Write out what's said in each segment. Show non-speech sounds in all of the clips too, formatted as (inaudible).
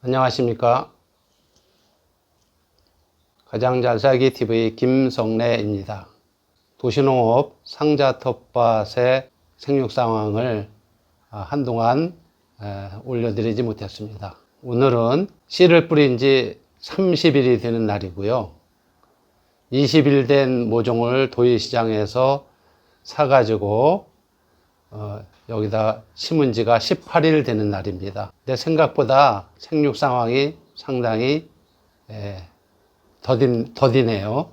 안녕하십니까. 가장 잘 살기 TV 김성래입니다. 도시농업 상자 텃밭의 생육 상황을 아, 한동안 에, 올려드리지 못했습니다. 오늘은 씨를 뿌린 지 30일이 되는 날이고요. 20일 된 모종을 도의시장에서 사가지고 어, 여기다 심은 지가 18일 되는 날입니다. 근데 생각보다 생육 상황이 상당히 예, 더딘, 더디네요.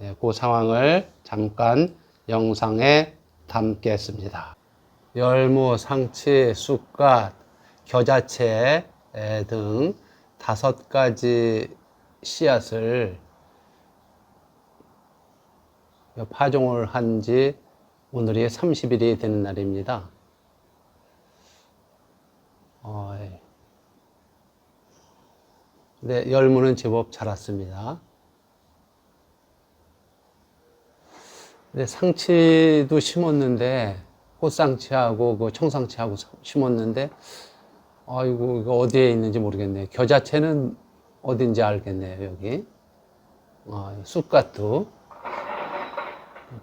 예, 그 상황을 잠깐 영상에 담겠습니다. 열무, 상치, 쑥갓, 겨자채 예, 등 다섯 가지 씨앗을 파종을 한지 오늘이 30일이 되는 날입니다. 어, 예. 네, 열무는 제법 자랐습니다. 네, 상치도 심었는데, 꽃상치하고 그 청상치하고 심었는데, 아이고, 이거 어디에 있는지 모르겠네요. 겨자채는 어딘지 알겠네요, 여기. 어, 쑥갓도.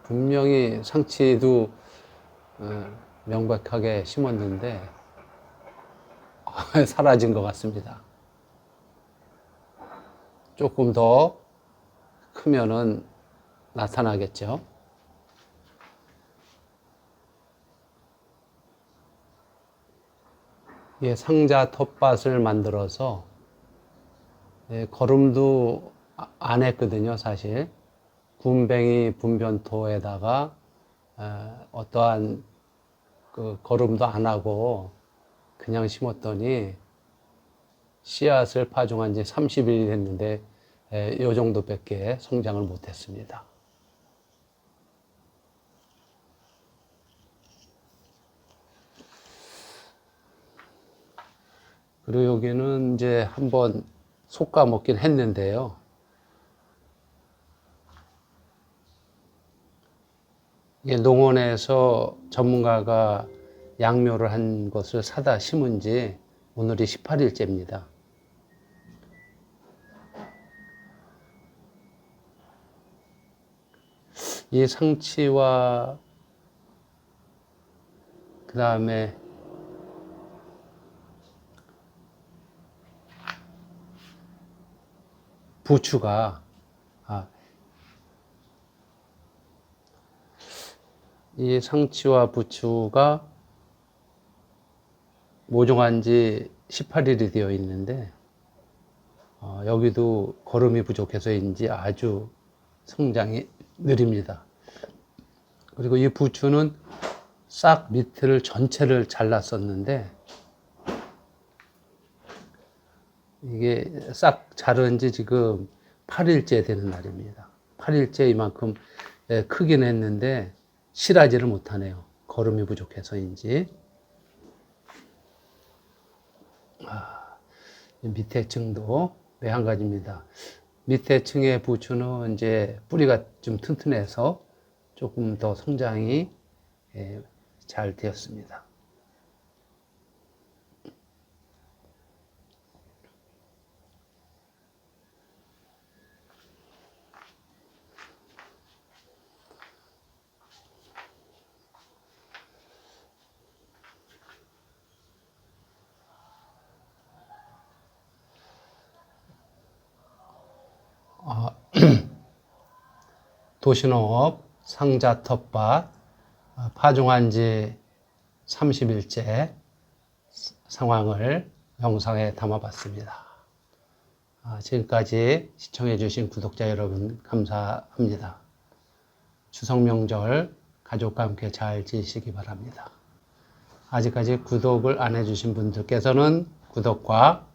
분명히 상치도 어, 명백하게 심었는데, (laughs) 사라진 것 같습니다. 조금 더 크면은 나타나겠죠. 예, 상자 텃밭을 만들어서 예, 거름도 아- 안 했거든요, 사실. 군뱅이 분변토에다가 어, 어떠한 그 거름도 안 하고 그냥 심었더니 씨앗을 파종한 지 30일이 됐는데 이 정도밖에 성장을 못했습니다. 그리고 여기는 이제 한번 솎아 먹긴 했는데요. 이게 농원에서 전문가가 양묘를 한 것을 사다 심은 지 오늘이 18일째입니다. 이 상치와 그 다음에 부추가 아, 이 상치와 부추가 모종한 지 18일이 되어 있는데 어, 여기도 거름이 부족해서인지 아주 성장이 느립니다. 그리고 이 부추는 싹 밑을 전체를 잘랐었는데 이게 싹 자른 지 지금 8일째 되는 날입니다. 8일째 이만큼 예, 크긴 했는데 실하지를 못하네요. 거름이 부족해서인지. 아, 밑에 층도 매한가지입니다. 밑에 층의 부추는 이제 뿌리가 좀 튼튼해서 조금 더 성장이 예, 잘 되었습니다. 도시농업 상자 텃밭 어, 파종한 지 30일째 상황을 영상에 담아봤습니다. 아, 지금까지 시청해주신 구독자 여러분 감사합니다. 추석 명절 가족과 함께 잘 지내시기 바랍니다. 아직까지 구독을 안 해주신 분들께서는 구독과